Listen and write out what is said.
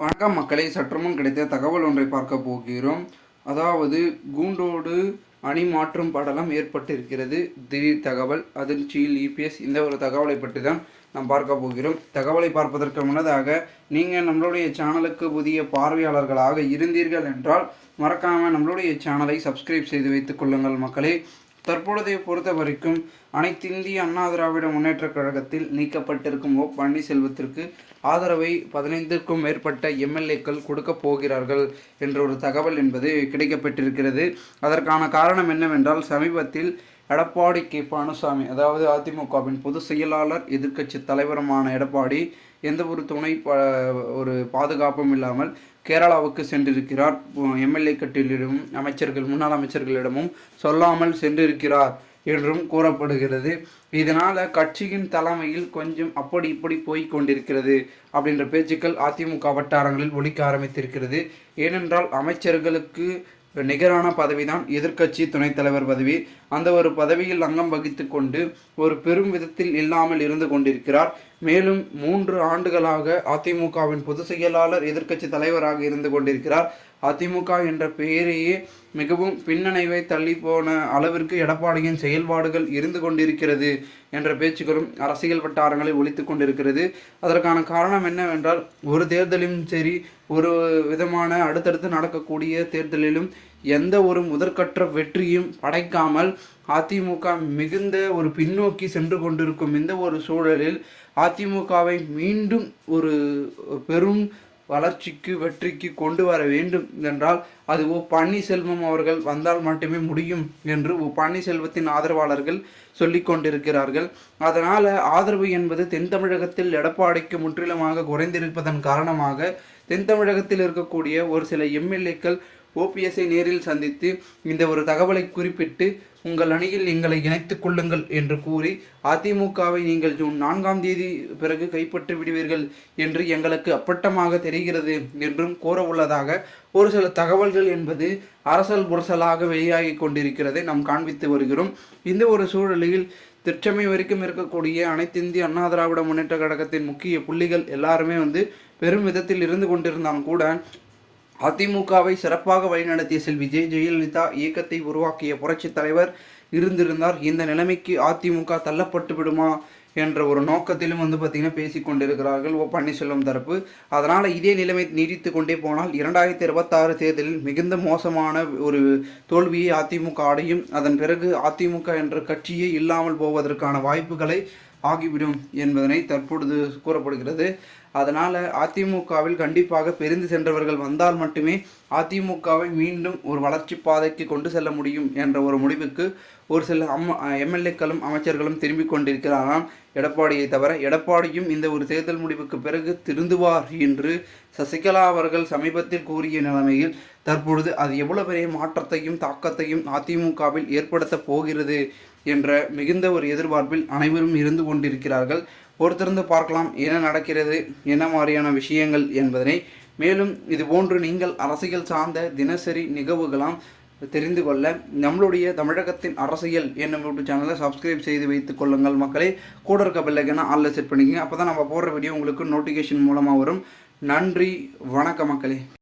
வணக்கம் மக்களை சற்றுமுன் கிடைத்த தகவல் ஒன்றை பார்க்க போகிறோம். அதாவது கூண்டோடு அணி மாற்றும் படலம் ஏற்பட்டிருக்கிறது. திடீர் தகவல். அதிர்ச்சியில் இபிஎஸ் இந்த ஒரு தகவலை பற்றி தான் நாம் பார்க்க போகிறோம். தகவலை பார்ப்பதற்கு முன்னதாக நீங்கள் நம்மளுடைய சேனலுக்கு புதிய பார்வையாளர்களாக இருந்தீர்கள் என்றால் மறக்காமல் நம்மளுடைய சேனலை சப்ஸ்கிரைப் செய்து வைத்துக் கொள்ளுங்கள் மக்களே. தற்பொழுதைய பொறுத்த வரைக்கும் அனைத்திந்திய அண்ணா திராவிட முன்னேற்றக் கழகத்தில் நீக்கப்பட்டிருக்கும் ஓ. பன்னீர்செல்வத்திற்கு ஆதரவை பதினைந்திற்கும் மேற்பட்ட எம்எல்ஏக்கள் கொடுக்க போகிறார்கள் என்ற ஒரு தகவல் என்பது கிடைக்கப்பட்டிருக்கிறது. அதற்கான காரணம் என்னவென்றால் சமீபத்தில் எடப்பாடி கே. பழனிசாமி அதாவது அதிமுகவின் பொதுச் செயலாளர் எதிர்க்கட்சி தலைவருமான எடப்பாடி எந்த ஒரு துணை ஒரு பாதுகாப்பும் இல்லாமல் கேரளாவுக்கு சென்றிருக்கிறார். எம்எல்ஏ கட்டிலிடமும் அமைச்சர்கள் முன்னாள் அமைச்சர்களிடமும் சொல்லாமல் சென்றிருக்கிறார் என்றும் கூறப்படுகிறது. இதனால் கட்சியின் தலைமையில் கொஞ்சம் அப்படி இப்படி போய் கொண்டிருக்கிறது அப்படின்ற பேச்சுக்கள் அதிமுக வட்டாரங்களில் ஒழிக்க ஆரம்பித்திருக்கிறது. ஏனென்றால் அமைச்சர்களுக்கு நிகரான பதவிதான் எதிர்க்கட்சி துணைத் தலைவர் பதவி. அந்த ஒரு பதவியில் அங்கம் வகித்து கொண்டு ஒரு பெரும் விதத்தில் இல்லாமல் இருந்து கொண்டிருக்கிறார். மேலும் மூன்று ஆண்டுகளாக அதிமுகவின் பொதுச் செயலாளர் எதிர்க்கட்சி தலைவராக இருந்து கொண்டிருக்கிறார். அதிமுக என்ற பெயரையே மிகவும் பின்னணைவை தள்ளி போன அளவிற்கு எடப்பாடியின் செயல்பாடுகள் இருந்து கொண்டிருக்கிறது என்ற பேச்சுக்களும் அரசியல் வட்டாரங்களை ஒழித்து கொண்டிருக்கிறது. அதற்கான காரணம் என்னவென்றால் ஒரு தேர்தலும் சரி ஒரு விதமான அடுத்தடுத்து நடக்கக்கூடிய தேர்தலிலும் எந்த ஒரு முதற்கற்ற வெற்றியும் படைக்காமல் அதிமுக மிகுந்த ஒரு பின்னோக்கி சென்று கொண்டிருக்கும் இந்த ஒரு சூழலில் அதிமுகவை மீண்டும் ஒரு பெரும் வளர்ச்சிக்கு வெற்றிக்கு கொண்டு வர வேண்டும் என்றால் அது ஓ பன்னீர்செல்வம் அவர்கள் வந்தால் மட்டுமே முடியும் என்று ஓ பன்னீர்செல்வத்தின் ஆதரவாளர்கள் சொல்லி கொண்டிருக்கிறார்கள். அதனால் ஆதரவு என்பது தென் தமிழகத்தில் எடப்பாடிக்கு முற்றிலுமாக குறைந்திருப்பதன் காரணமாக தென் தமிழகத்தில் இருக்கக்கூடிய ஒரு சில எம்எல்ஏக்கள் ஓபிஎஸ்ஐ நேரில் சந்தித்து இந்த ஒரு தகவலை குறிப்பிட்டு உங்கள் அணியில் எங்களை இணைத்துக் கொள்ளுங்கள் என்று கூறி அதிமுகவை நீங்கள் ஜூன் நான்காம் தேதி பிறகு கைப்பற்றி விடுவீர்கள் என்று எங்களுக்கு அப்பட்டமாக தெரிகிறது என்றும் கூறவுள்ளதாக ஒரு சில தகவல்கள் என்பது அரசல் புரசலாக வெளியாகி கொண்டிருக்கிறதை நாம் காண்பித்து வருகிறோம். இந்த ஒரு சூழலில் திருச்சமை வரைக்கும் இருக்கக்கூடிய அனைத்து இந்திய அண்ணா திராவிட முன்னேற்ற கழகத்தின் முக்கிய புள்ளிகள் எல்லாருமே வந்து பெரும் விதத்தில் இருந்து கொண்டிருந்தாலும் கூட அதிமுகவை சிறப்பாக வழிநடத்திய செல்வி ஜெய ஜெயலலிதா இயக்கத்தை உருவாக்கிய புரட்சி தலைவர் இருந்திருந்தார். இந்த நிலைமைக்கு அதிமுக தள்ளப்பட்டு விடுமா என்ற ஒரு நோக்கத்திலும் வந்து பார்த்திங்கன்னா பேசி கொண்டிருக்கிறார்கள் ஓ பன்னீர்செல்வம் தரப்பு. அதனால் இதே நிலைமை நீடித்து கொண்டே போனால் இரண்டாயிரத்தி இருபத்தாறு தேர்தலில் மிகுந்த மோசமான ஒரு தோல்வியை அதிமுக அடையும். அதன் பிறகு அதிமுக என்ற கட்சியே இல்லாமல் போவதற்கான வாய்ப்புகளை ஆகிவிடும் என்பதனை தற்பொழுது கூறப்படுகிறது. அதனால் அதிமுகவில் கண்டிப்பாக பிரிந்து சென்றவர்கள் வந்தால் மட்டுமே அதிமுகவை மீண்டும் ஒரு வளர்ச்சி பாதைக்கு கொண்டு செல்ல முடியும் என்ற ஒரு முடிவுக்கு ஒரு சில அம் எம்எல்ஏக்களும் அமைச்சர்களும் திரும்பிக் கொண்டிருக்கிறாராம் எடப்பாடியை தவிர எடப்பாடியும் இந்த ஒரு தேர்தல் முடிவுக்கு பிறகு திருந்துவார் என்று சசிகலா அவர்கள் சமீபத்தில் கூறிய நிலைமையில் தற்பொழுது அது எவ்வளவு பெரிய மாற்றத்தையும் தாக்கத்தையும் அதிமுகவில் ஏற்படுத்தப் போகிறது என்ற மிகுந்த ஒரு எதிர்பார்ப்பில் அனைவரும் இருந்து கொண்டிருக்கிறார்கள். பொறுத்திருந்து பார்க்கலாம் என்ன நடக்கிறது என்ன மாதிரியான விஷயங்கள் என்பதனை. மேலும் இது போன்று நீங்கள் அரசியல் சார்ந்த தினசரி நிகழ்வுகளாம் தெரிந்து கொள்ள நம்மளுடைய தமிழகத்தின் அரசியல் என்னும் யூடியூப் சேனலை சப்ஸ்கிரைப் செய்து வைத்துக் கொள்ளுங்கள் மக்களே. கூட இருக்க பிள்ளைங்கன்னா ஆளில் செட் பண்ணிக்கங்க. அப்போ தான் நம்ம போடுற வீடியோ உங்களுக்கு நோட்டிஃபிகேஷன் மூலமாக வரும். நன்றி வணக்க மக்களே.